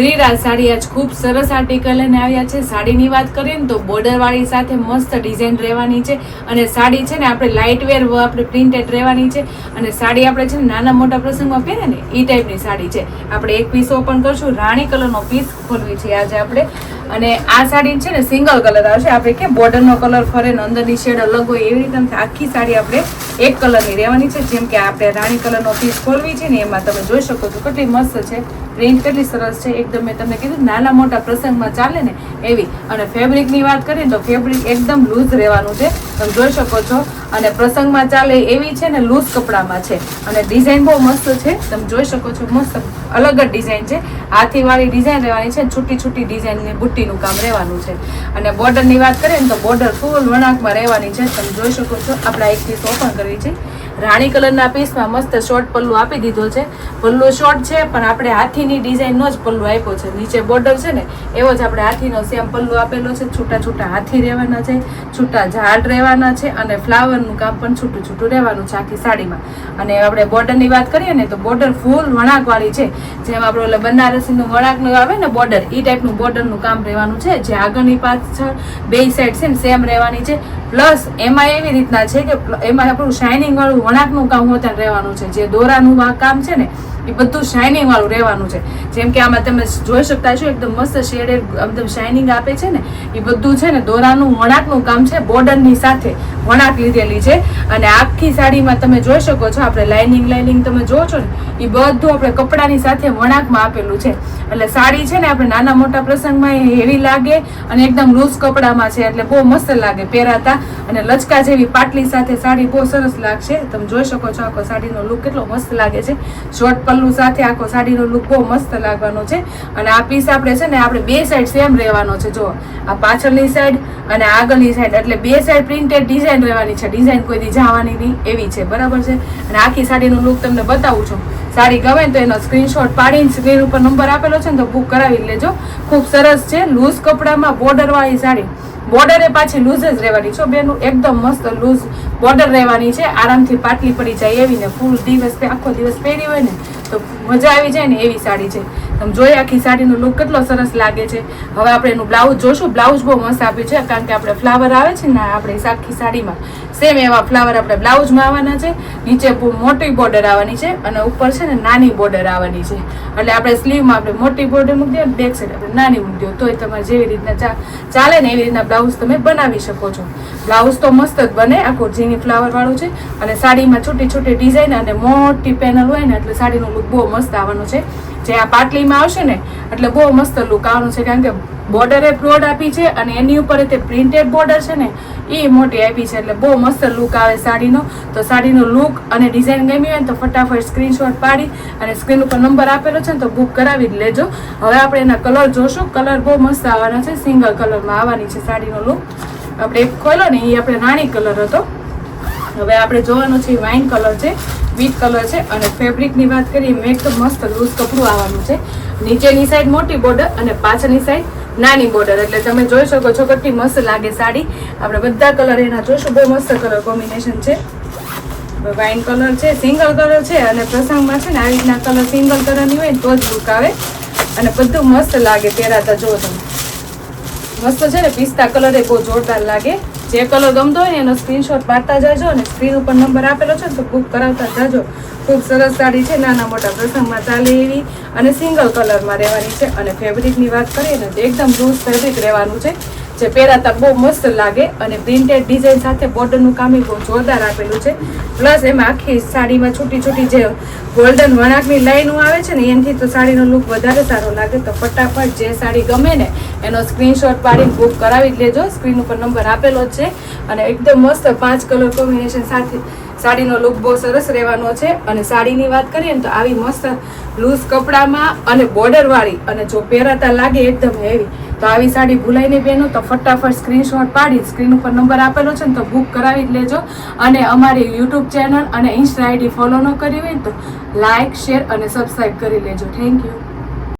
શ્રીરાજ સાડી આજ ખૂબ સરસ આર્ટિકલ લઈને આવ્યા છે. સાડીની વાત કરીએ ને તો બોર્ડરવાળી સાથે મસ્ત ડિઝાઇન રહેવાની છે અને સાડી છે ને આપણે લાઇટ વેર આપણે પ્રિન્ટેડ રહેવાની છે અને સાડી આપણે છે ને નાના મોટા પ્રસંગમાં પહેરે ને એ ટાઈપની સાડી છે. આપણે એક પીસ ઓપન કરશું, રાણી કલરનો પીસ ખોલવી છે આજે આપણે. અને આ સાડી છે ને સિંગલ કલર આવશે. આપણે કે બોર્ડરનો કલર ફરે ને અંદરની શેડ અલગ હોય એવી રીતે આખી સાડી આપણે એક કલરની રહેવાની છે. જેમ કે આપણે રાણી કલરનો પીસ ખોલવી છે ને એમાં તમે જોઈ શકો છો કેટલી મસ્ત છે. પ્રિન્ટ કેટલી સરસ છે. એકદમ મેં તમને કીધું નાના મોટા પ્રસંગમાં ચાલે ને એવી. અને ફેબ્રિકની વાત કરીએ તો ફેબ્રિક એકદમ લૂઝ રહેવાનું છે. તમે જોઈ શકો છો. અને પ્રસંગમાં ચાલે એવી છે ને લૂઝ કપડામાં છે. અને ડિઝાઇન બહુ મસ્ત છે. તમે જોઈ શકો છો મસ્ત અલગ જ ડિઝાઇન છે. હાથીવાળી ડિઝાઇન રહેવાની છે. છૂટી છૂટી ડિઝાઇન ને બુટ્ટીનું કામ રહેવાનું છે. અને બોર્ડરની વાત કરીએ ને તો બોર્ડર ફૂલ વણાકમાં રહેવાની છે. તમે જોઈ શકો છો, આપણે એક પીસ ઓપન કરવી છે. રાણી કલરના પીસમાં મસ્ત શોર્ટ પલ્લુ આપી દીધો છે. પલ્લુ શોર્ટ છે, પણ આપણે હાથીની ડિઝાઇનનો જ પલ્લુ આપ્યો છે. નીચે બોર્ડર છે ને, એવો જ આપણે હાથીનો સેમ પલ્લુ આપેલો છે. છૂટા છૂટા હાથી રહેવાના છે, છૂટા ઝાડ રહેવાના છે અને ફ્લાવરનું કામ પણ છૂટું છૂટું રહેવાનું છે આખી સાડીમાં. અને આપણે બોર્ડરની વાત કરીએ ને, તો બોર્ડર ફૂલ વણાકવાળી છે. જેમ આપણે ઓલા બનારસીનું વણાકનું આવે ને, બોર્ડર એ ટાઈપનું બોર્ડરનું કામ રહેવાનું છે, જે આગળની પાછળ બે સાઈડ છે ને સેમ રહેવાની છે. પ્લસ એમાં એવી રીતના છે કે, એમાં આપણું શાઇનિંગ વાળું વળાંકનું કામ હોતા રહેવાનું છે. જે દોરાનું કામ છે ને એ બધું શાઇનિંગ વાળું રહેવાનું છે. જેમ કે આમાં તમે જોઈ શકતા છો એકદમ મસ્ત શેડેડ એકદમ શાઇનિંગ આપે છે ને, એ બધું છે ને દોરાનું વળાંકનું કામ છે બોર્ડરની સાથે વળાંક લીધેલી છે. અને આખી સાડીમાં તમે જોઈ શકો છો, આપણે લાઇનિંગ લાઇનિંગ તમે જોવો છો ને, એ બધું આપણે કપડાની સાથે વળાંકમાં આપેલું છે. એટલે સાડી છે ને આપણે નાના મોટા પ્રસંગમાં હેવી લાગે અને એકદમ લૂઝ કપડામાં છે, એટલે બહુ મસ્ત લાગે પહેરાતા. અને લચકા જેવી પાટલી સાથે સાડી બહુ સરસ લાગશે. તમે જોઈ શકો છો આખો સાડીનો લુક કેટલો મસ્ત લાગે છે. શોર્ટ પલ્લુ સાથે આખો સાડીનો લુક બહુ મસ્ત લાગવાનો છે. અને આ પીસ આપણે છે ને, આપણે બે સાઈડ સેમ રહેવાનો છે. જો આ પાછળની સાઈડ અને આગળની સાઈડ એટલે બે સાઈડ પ્રિન્ટેડ ડિઝાઇન રહેવાની છે. ડિઝાઇન કોઈ જવાની નહીં, એવી છે. બરાબર છે? અને આખી સાડીનો લુક તમને બતાવું છું. સાડી ગમે તો એનો સ્ક્રીનશોટ પાડીને સ્ક્રીન ઉપર નંબર આપેલો છે ને, તો બુક કરાવી લેજો. ખૂબ સરસ છે. લૂઝ કપડામાં બોર્ડરવાળી સાડી. બોર્ડરે પાછી લૂઝ જ રહેવાની છો બેનું. એકદમ મસ્ત લૂઝ બોર્ડર રહેવાની છે. આરામથી પાટલી પડી જાય એવી ને ફૂલ દિવસ આખો દિવસ પહેરી હોય ને તો મજા આવી જાય ને એવી સાડી છે. તમે જોઈ આખી સાડીનો લુક કેટલો સરસ લાગે છે. હવે આપણે એનું બ્લાઉઝ જોશું. બ્લાઉઝ બહુ મસ્ત આપ્યું છે, કારણ કે આપણે ફ્લાવર આવે છે ને, આપણે આખી સાડીમાં સેમ એવા ફ્લાવર આપણે બ્લાઉઝમાં આવવાના છે. નીચે બહુ મોટી બોર્ડર આવવાની છે અને ઉપર છે ને નાની બોર્ડર આવવાની છે. એટલે આપણે સ્લીવમાં આપણે મોટી બોર્ડર મૂકી દઈએ બેક સાઈડ આપણે નાની મૂકી દો તોય તમારે જેવી રીતના ચાલે ને એવી રીતના બ્લાઉઝ તમે બનાવી શકો છો. બ્લાઉઝ તો મસ્ત જ બને, આખું ઝીની ફ્લાવરવાળું છે. અને સાડીમાં છૂટી છૂટી ડિઝાઇન અને મોટી પેનલ હોય ને, એટલે સાડીનો લુક બહુ મસ્ત આવવાનો છે. જે આ પાટલીમાં આવશે ને, એટલે બહુ મસ્ત લુક આવવાનું છે. કારણ કે બોર્ડરે બ્રોડ આપી છે અને એની ઉપર તે પ્રિન્ટેડ બોર્ડર છે ને, એ મોટી આપી છે. એટલે બહુ મસ્ત લુક આવે સાડીનો. તો સાડીનો લુક અને ડિઝાઇન ગમી હોય તો ફટાફટ સ્ક્રીનશોટ પાડી અને સ્ક્રીન ઉપર નંબર આપેલો છે ને તો બુક કરાવી જ લેજો. હવે આપણે એના કલર જોશું. કલર બહુ મસ્ત આવવાના છે. સિંગલ કલરમાં આવવાની છે સાડીનો લુક આપણે એક ખોલો ને એ આપણે રાણી કલર હતો. હવે આપણે જોવાનું છે વાઇન કલર છે વીટ કલર છે અને ફેબ્રિકની વાત કરીએ, મેં એકદમ મસ્ત લૂઝ કપડું આવવાનું છે. નીચેની સાઈડ મોટી બોર્ડર અને પાછળની સાઈડ નાની બોર્ડર એટલે તમે જોઈ શકો છો કેટલી મસ્ત લાગે સાડી. આપણે બધા કલર એના જોઈશું બહુ મસ્ત કલર કોમ્બિનેશન છે. વાઇન કલર છે, સિંગલ કલર છે અને પ્રસંગમાં છે ને આવી રીતના કલર સિંગલ કલરની હોય તો જ લુક આવે. અને બધું મસ્ત લાગે પહેરાતા જો તમે. મસ્ત છે ને પિસ્તા કલર એ બહુ જોરદાર લાગે. જે કલર ગમતો હોય એનો સ્ક્રીનશોટ પાડતા જાજો અને સ્ક્રીન ઉપર નંબર આપેલો છે તો બુક કરાવતા જાજો. ખૂબ સરસ સાડી છે, નાના મોટા પ્રસંગમાં ચાલે એવી અને સિંગલ કલરમાં રહેવાની છે. અને ફેબ્રિકની વાત કરીએ ને તો એકદમ લૂઝ ફેબ્રિક રહેવાનું છે. જે પહેરાતા બહુ મસ્ત લાગે અને પ્રિન્ટેડ ડિઝાઇન સાથે બોર્ડરનું કામ બહુ જોરદાર આપેલું છે. પ્લસ એમાં આખી સાડીમાં છૂટી છૂટી જે ગોલ્ડન વણાકની લાઈનો આવે છે ને, એનાથી તો સાડીનો લુક વધારે સારો લાગે. તો ફટાફટ જે સાડી ગમે ને, એનો સ્ક્રીનશોટ પાડીને બુક કરાવી જ લેજો. સ્ક્રીન ઉપર નંબર આપેલો છે અને એકદમ મસ્ત પાંચ કલર કોમ્બિનેશન સાથે સાડીનો લુક બહુ સરસ રહેવાનો છે. અને સાડીની વાત કરીએ ને, તો આવી મસ્ત લૂઝ કપડામાં અને બોર્ડરવાળી અને જો પહેરાતા લાગે એકદમ હેવી તો આવી સાડી ભૂલાઈને બહેનો તો ફટાફટ સ્ક્રીનશોટ પાડી સ્ક્રીન ઉપર નંબર આપેલો છે ને તો બુક કરાવી જ લેજો. અને અમારી યુટ્યુબ ચેનલ અને ઇન્સ્ટા આઈડી ફોલો ન કરી હોય તો લાઇક શેર અને સબસ્ક્રાઈબ કરી લેજો. Thank you